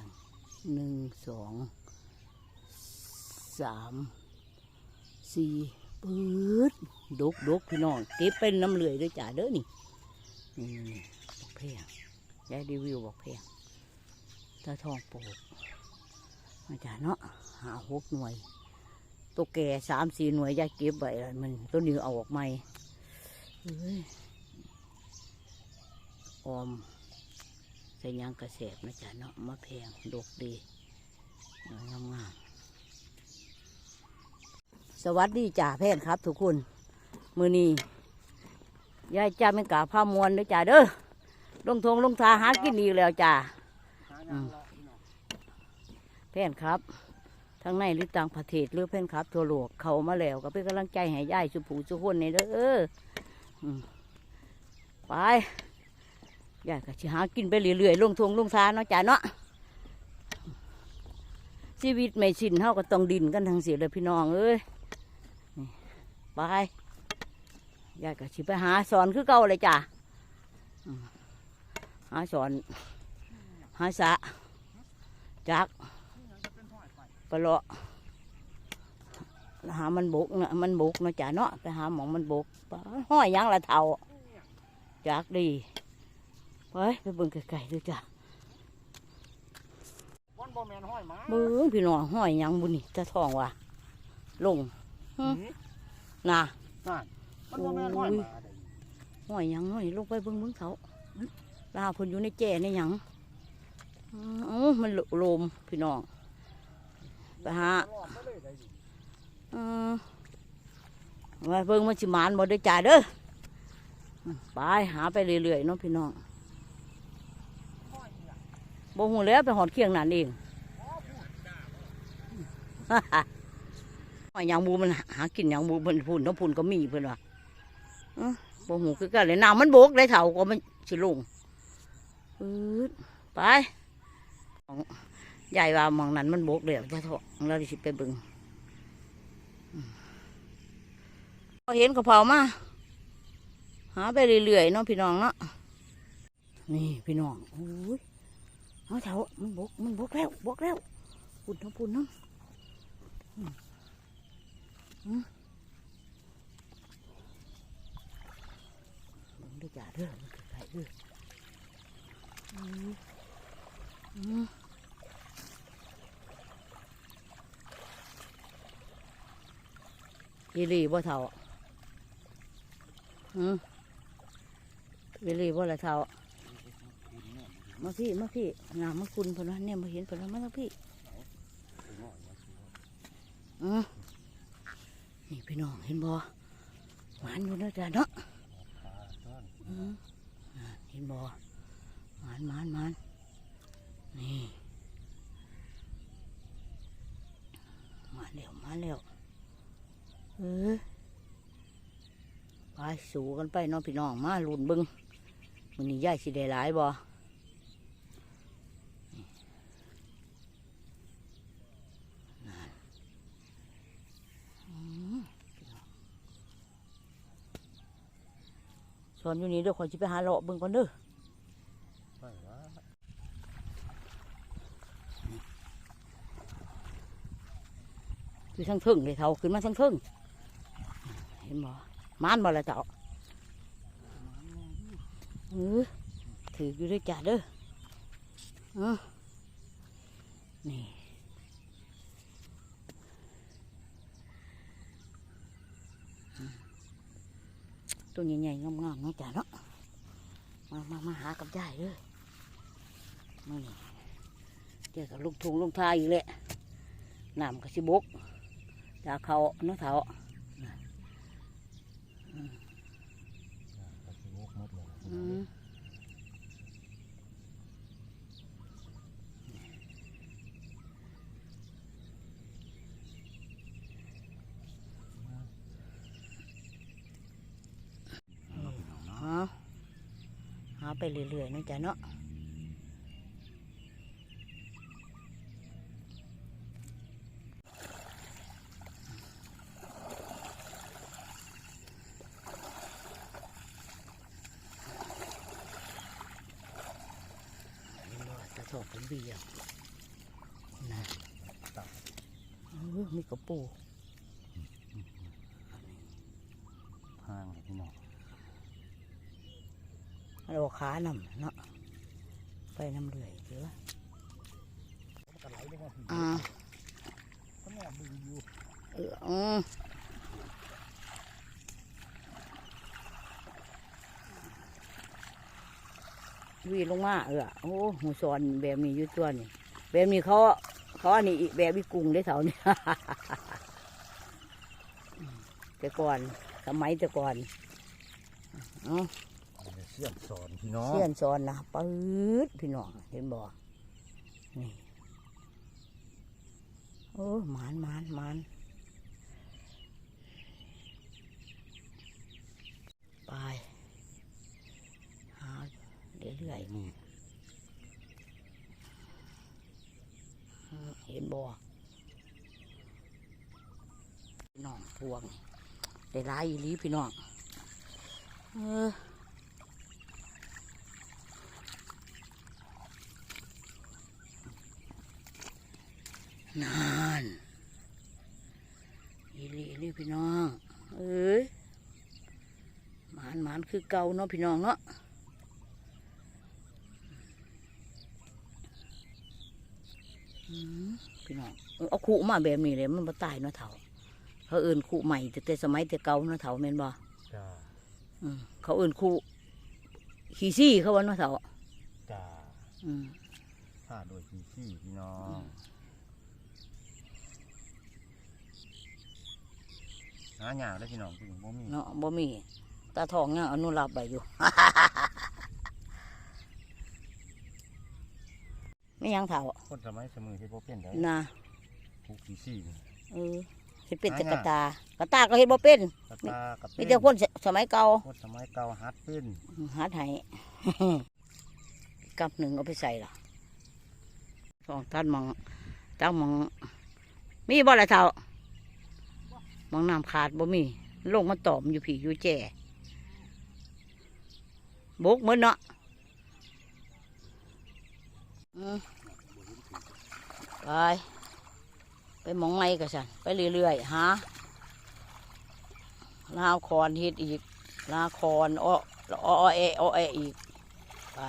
งหนึ่งสองสามสี่ปื๊ดดกดกพี่น้องเก็บเป็นน้ำเหลือยด้วยจ้าเด้อนี่นี่บอกแพงยายรีวิวบอกแพงตาทองโปกมาจ้าเนาะหาหกหน่วย ตัวแก่สามสี่หน่วยยายเก็บไว้แล้วมันตัวนี้เอาออกใหม่อ้อม ส่ยางกระเสบนะจ๊ะเนาะมะแพงดกดีงามงามสวัสดีจ่าแพนครับ ทุกคนมือนี้ยายจ้าเป็นกาผ้ามวนนะจ้าเด้อลงทงลงทาหากินดีแล้วจ้าอืมแพนครับทั้งในหรือต่างประเทศหรือเพื่อนครับทั่วโลกเขามาแล้วก็เป็นกำลังใจให้ย่ายสุผูสุคนในเด้อไป ยายก็สิหากินไปเรื่อยๆลงทงลงทาเนาะจ้าเนาะชีวิตไม่สิ้นเท่าก็ต้องดินกันทั้งสิ้นเลยพี่น้องเอ้ยไปยายก็สิไปหาสอนคือเก่าเลยจ้าหาสอน หาสะจักปเลาะหามันบุกนะมันบุกนะจ๊ะเนาะไปหาหมองมันบุกห้อยยังละเท่าจากดี ไปไปเบิ่งไกลๆดูจ้ะมันบ่แม่นห้อยหมาเบิ่งพี่น้องห้อยหยังบุนี่จะท้องว่ะลงหืมน่ะนั่นมันบ่แม่นห้อยหมาเด้ห้อยหยังห้อยลงไปเบิ่งเบิ่งเขาลาเพิ่นอยู่ในแจ่ในหยังเอ้ามันโลมพี่น้องไปหารอดมาเลยได้ดิเออมาเบิ่งมันสิหมานบ่ได้จ่าเด้ออืมไปหาไปเรื่อยๆเนาะพี่น้องห้อยนี่ล่ะ บ่หูแล้วไปหอดเคียงนั่นเองหอยยางบูมันหากินยางบูมันพุ่นน้ำพุ่นก็มีเพิ่นว่าเอ้อบ่หูคือกันเลยน้ำมันบกได้เท่าก็มันสิลงปื๊ดไปของยายว่าหมองนั้นมันบกเดี๋ยวจะเถาะเราสิไปเบิ่งอืมพอเห็นกระเพรามาหาไปเรื่อยๆเนาะพี่น้องเนาะนี่พี่น้องโอ้ย เอาเถามันบกมันบกแล้วบกแล้วพุ่นน้ำพุ่นน้ำเบิ่งด้จ้าเด้อมันคือไก่เด้ออืมอืมวิลีบ่เท่าอืมวิลีบ่ละเท่า มาพี่มาพี่งามมาคุณพนว่าเนี่ยมาเห็นพนว่ามาแล้วพี่อืมนี่พี่น้องเห็นบ่หวานอยู่นะจ้าเนาะเห็นบ่หมานหมานหมานนี่มาเร็วมาเร็วเออไปสู่กันไปเน้องพี่น้องมาลุนบึงมันนี้ย่ายสิได้หลายบ่นี่นั่นอืมพี่น้อง สอนอยู่นี่เด้อขอยสิไปหาเลาะเบิ่งก่อนเด้อคือทั้งทึ่งเลยเท่าขึ้นมาทั้งทึ่งเห็นบ่มานบ่ละเจ้าเออถืออยู่ด้วยจ้าเด้อเออนี่ ตัวใหญ่ๆงามๆนาะจ้ะเนาะมามามาหากับยายเลยมานี่เจอกับลูกทุงลูกทายอีกแหละน้ำกระชิบกจากเขาเนาะเถา ก็สิงกหมดเลย อืมหาหาไปเรื่อยๆนะจ๊ะเนาะตาถอกเป็นเบี้ยวนะตับเออมีกระปู ห้างเลยพี่น้อง เราขา นำเนาะไปน้ำเลื่อยเยอะมันก็ไหลลงมาพี่อ่าก็แม่บึงอยู่เอออืมวีลงมาเออโอ้หูสอนแบบนี้อยู่ตัวนี่แบบนี้เขาเขาอันนี้อีกแบบวิกุ้งได้เสาเนี่ยแต่ก่อนสมัยแต่ก่อนเอ้า เสี้ยนสอนพี่น้องเสี้ยนสอนนะปื๊ดพี่น้องเห็นบ่นี่โอ้หมานหมานหมานไปหาเรื่อยนี่ๆเห็นบ่พี่น้องพวงได้ร้ายอีหลีพี่น้องเออ นานอีหลีนี่พี่น้องเอ้ยหมานหมานคือเก่าเนาะพี่น้องเนาะอืมพี่น้องเออเอาขู่มาแบบนี้เลยมันบ่ตายเนาะเถ่าเขาเอื่นขู่ใหม่แต่แต่สมัยแต่เก่าเนาะเถ่าแม่นบ่จ้าอืมเขาเอื่นขู่ขี้ซี่เขาว่าเนาะเถ่าจ้าอืมผ้าโดยพี่ซี่พี่น้อง หาหยาได้พี่น้องพี่บ่มีเนาะบ่มีตาทองยังอนุรักษ์ไว้อยู่ ไม่ยังเถ่าคนสมัยสมือที่บ่เป็นได้นะผูกพี่ซี่นี่เออสิเป็นแต่หากยากระตากระตาก็เฮ็ดบ่เป็นกระตากับมีแต่คนสสมัยเก่าคนสมัยเก่าฮัดเป็นหาไทยกับหนึ่งเอาไปใส่ล่ะสองท่านมองเจ้ามองมีบ่ละเท่า มองน้ำขาดบ่มีลงมาตอมอยู่ผีอยู่แจ่บกเหมือนเนาะอืมไป ไปหมองไม้กันสันไปเรื่อยๆหาลาวคอนเฮ็ดอีก ลาคอนอ้ออ้อแออ้อแออีก ไป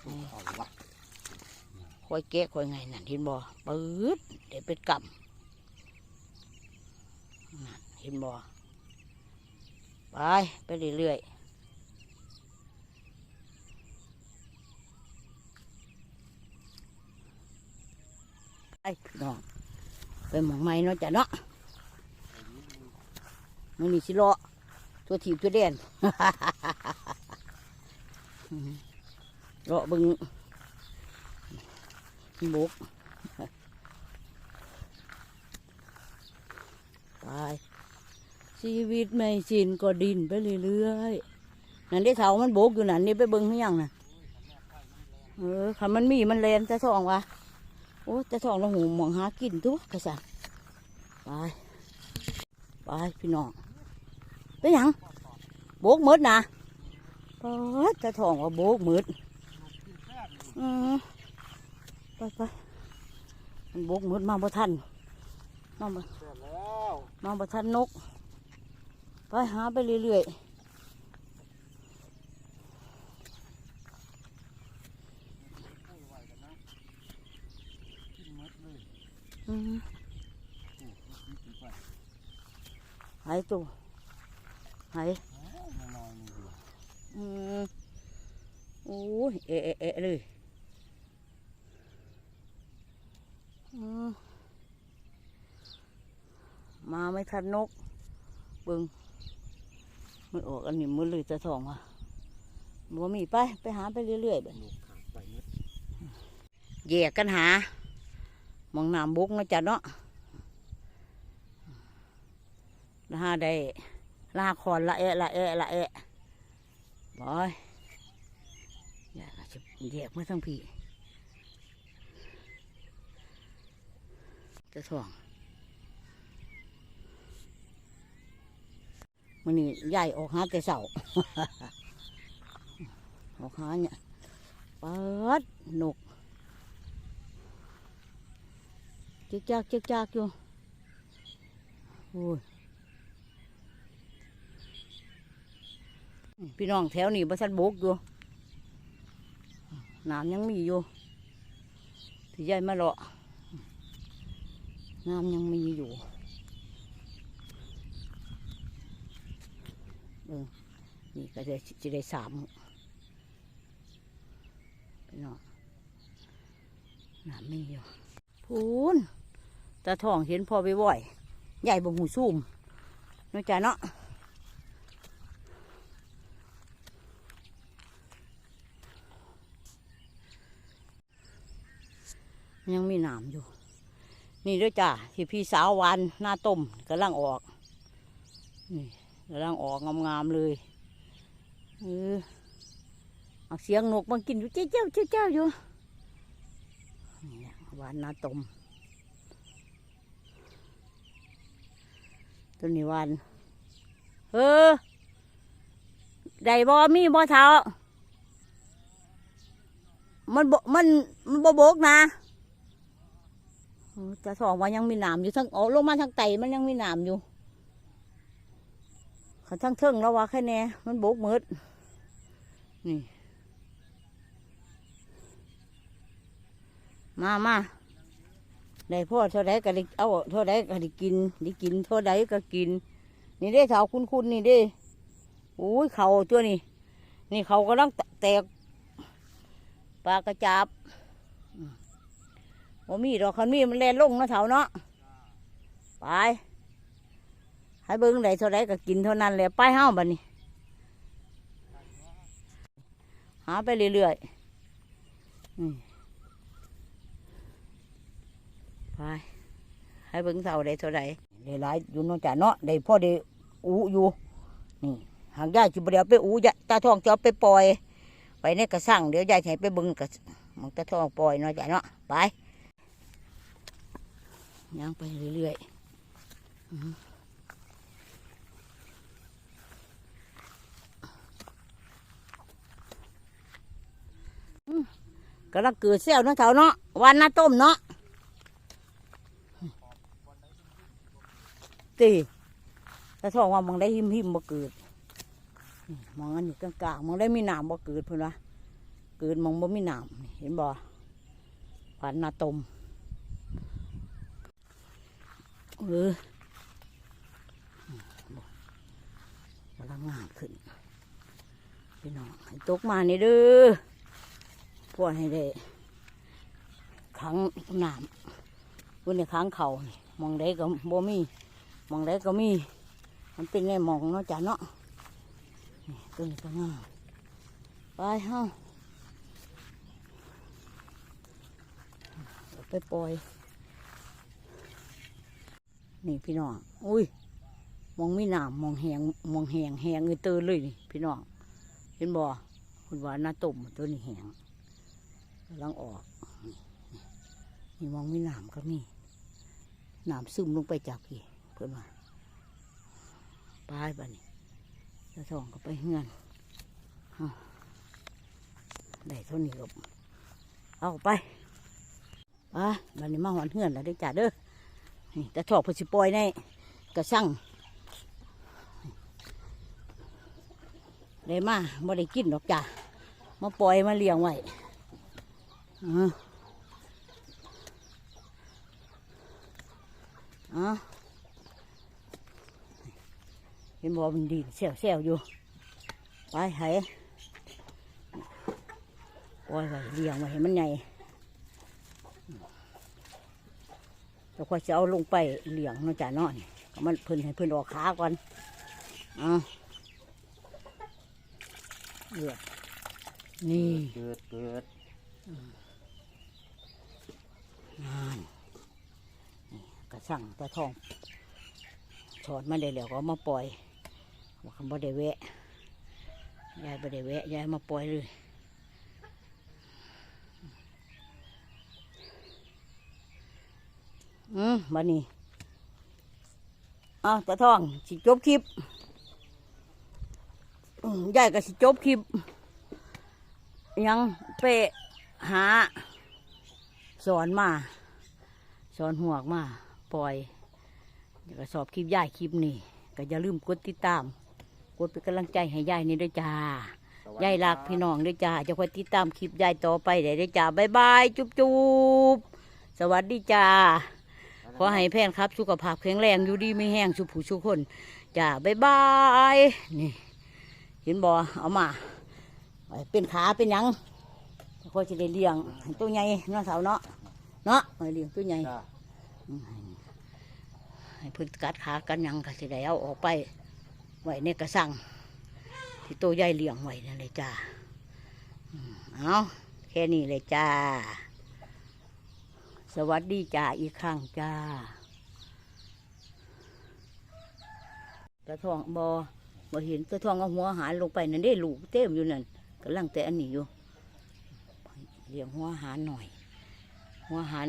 เอาวะค่อยแก้ค่อยไงนั่นเห็นบ่ปื๊ดเดี๋ยวเป็นกำนั่นเห็นบ่ไป ไปเรื่อยๆไปน้องไปหมองไม้เนาะจ้ะเนาะมันนี่สิเลาะตัวถีบตัวเด่นเลาะบึงบุกตาย ชีวิตไม่สิ้นก็ดินไปเรื่อยๆ นั่นได้เถามันโบกอยู่นั่นนี่ไปเบิ้งหรือยังน่ะ เออคันมันมีมันเลนจะท่องวะโอ้จะท่องเราหูมองหากินตัวกระสันไปไปพี่น้องไปยังโบกมืดนะปอดจะท่องว่าโบกมืดอืมไปไปมันโบกมืดมาบ่ทันมาบ่มาบ่ทันนก ไปหาไปเรื่อยให้ไวกันนะขึ้นมัดเลยๆหายตัวหายอืมโอ้ยเอะเอะเอะเลยอืมมาไม่ทันนกเบึง มันออกอันนี้มือเลยจะทองว่ะบ่มีไป ไปหาไปเรื่อยๆบัดลูกขาดไปมัดแยกกันหามองน้ำบุกนะจ๊ะเนาะละหาได้ละหาคอนละเอะละเอะละเอะบอยอยากจะแยกมาทั้งพี่จะถ่วง มันนี่ใหญ่ออกหาแต่เสาออกหาเนี่ยเปิดหนุกจิกจักจิกจักอยู่โอ้ยพี่น้องแถวนี้บริษัทบกอยู่น้ำยังมีอยู่ที่ยายมาเลาะน้ำยังมีอยู่เออ นี่ก็จะจะได้สามพี่น้องน้ำมีอยู่พูนตาทองเห็นพอไปบ่อย ใหญ่บ่หูซุ่มนาะจ้ะเนาะยังมีหนามอยู่ นี่ด้วยจ้ะที่พี่สาววานหน้าต้มกำลังออก นี่ กำลังออกงามๆเลยเออเอาเสียงนกมันกินอยู่เจ้าเจ้าเจ้าเจ้าอยู่หวานนาตมตัวนี้วานเออได้บ่มีบ่เท้ามันบมันมันบ่บกนะจะสองว่ายังมีหนามอยู่ทั้งอ๋อลงมาทางไตมันยังมีหนามอยู่ ขาทั้งเทิงแล้วว่าแค่แน่มันโบกมืดนี่ มามาได้พ่อเท่าไดก็ได้เอาเท่าไดก็ได้กินได้กินเท่าไดก็กิน นี่ได้เถาคุณคุณนี่เด้โอ้ยเขาตัวนี้นี่เขากำลังแตกปลากระจับว่ามีดอกคันมีมันแล่นลงนะเถาเนาะไป ให้เบิ้งได้เท่าไรก็กินเท่านั้นแหละไปเฮ้าบัดนี้ หาไปเรื่อยๆอืไปให้เบิ้งเท่าไรเท่าไรได้หลายอยู่นองจ่าเนาะได้พ่อได้อูอยู่ นี่ หางยายจิบเดียวไปอูยะตาทองจะไปปล่อย ไปในกระสังเดี๋ยวยายให้ไปเบิ้งกระมันตาทองปล่อยนาะจ่าเนาะไปย่างไปเรื่อยๆอืมอืม กำลังเกิดเซลล์เนะเถาเนาะวันน้าต้มเนาะตีแต่ทองว่ามังได้หิมหิมบ่เกิดมองอันนี้กลางๆมองได้มีหนามบ่เกิดเพื่อนวะเกิดมองบ่มีหนามเห็นบ่วันน้าต้มเออกำลังงามขึ้นพี่น้องให้ตกมานี่เด้อ พวกให้ได้ขังน้ำวันนี้ขังเขามองได้ก็บ่มีมองได้ก็มี มันเป็นไงมองเนาะจ้ะเนาะตัวนี้ก็งามไปฮาเอาไปปล่อย นี่พี่น้อง อุ้ย มองไม่หนามมองแหงมองแหงแหงเงยเตอเลยนี่พี่น้อง เห็นบ่คุณว่าหน้าต้มตัวนี้แหง ลังออก นี่มองไม่หนามก็มีหนามซึมลงไปจากพี่เพื่อนว่าปลายบ้านี่ตะทองก็ไปเฮือนได้เท่านี้ก็เอาไปไปบ้านนี้มาหอนเฮือนแล้วได้จ้าเด้อนี่แต่ถอกพนสิปล่อยในกระชังได้มาบ่ได้กินดอกจ้ะมาปล่อยมาเลี้ยงไว้ อ่าอ่าเห็นบ่มันดีเซลเซลอยู่ ไปให้ปล่อยเลี้ยงไว้ให้มันใหญ่แล้วก็จะเอาลงไปเหลี่ยงเนาะจ้ะเนานี่ก็มันเพิ่นให้เพิ่นออกขาก่อนอ่าเลือดนี่เกิดเกิด นั่นนี่กระสั่งตะทองถอดมาได้แล้วก็มาปล่อยว่าคำบ่าได้แวะยายบ่ได้แวะยายมาปล่อยเลยอืมบัดนี้อ้าวตะทองสิจบคลิปยายก็สิจบคลิปยังเปะหา สอนมา สอนหัวกมาปล่อยแล้วก็สอบคลิปย่ายคลิปนี่ก็อย่าลืมกดติดตาม กดเป็นกำลังใจให้ยายนี่ด้วยจ้าสวัสดียายรักพี่น้องด้วยจ้าจะคอยติดตามคลิปยายต่อไปได้ด้วยจ้าบ๊ายบายจุ๊บจุ๊บสวัสดีจ้าขอให้แพนครับสุขภาพแข็งแรงอยู่ดีไม่แห้งสุผู้สุคนจ้าบ๊ายบายนี่เห็นบ่เอามาไว้เป็นขาเป็นหยัง พอจะได้เลี้ยงให้ตัวใหญ่เน้องสาวเนาะเนาะให้เลี้ยงตัวใหญ่จ้าให้เพิ่นกัดขากันหยังก็สิได้เอาออกไปไว้ในกระสังที่ตัวใหญ่เลี้ยงไว้นั่นเลยจ้าอืมเอาแค่นี้เลยจ้า สวัสดีจ้าอีกครั้งจ้าตะทองบอบอเห็นตะทองเอาหัวหารลงไปนั่นได้ลูกเต็มอยู่นั่นกำลังแต่อันนี้อยู่ เลี้ยงหัวหารหน่อย หัวหาร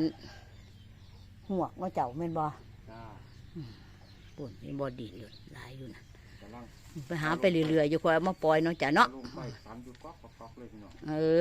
หัวกว่าเจ้าแม่นบอจ้าปุ่นมีบอดีเลยหลายอยู่นะกำลังไปหาไปเรื่อยๆอยู่คอยเอามาปล่อยเนาะจ้ะเนาะลงไปสันอยู่ก๊อกก๊อกๆเลยพี่น้องเออ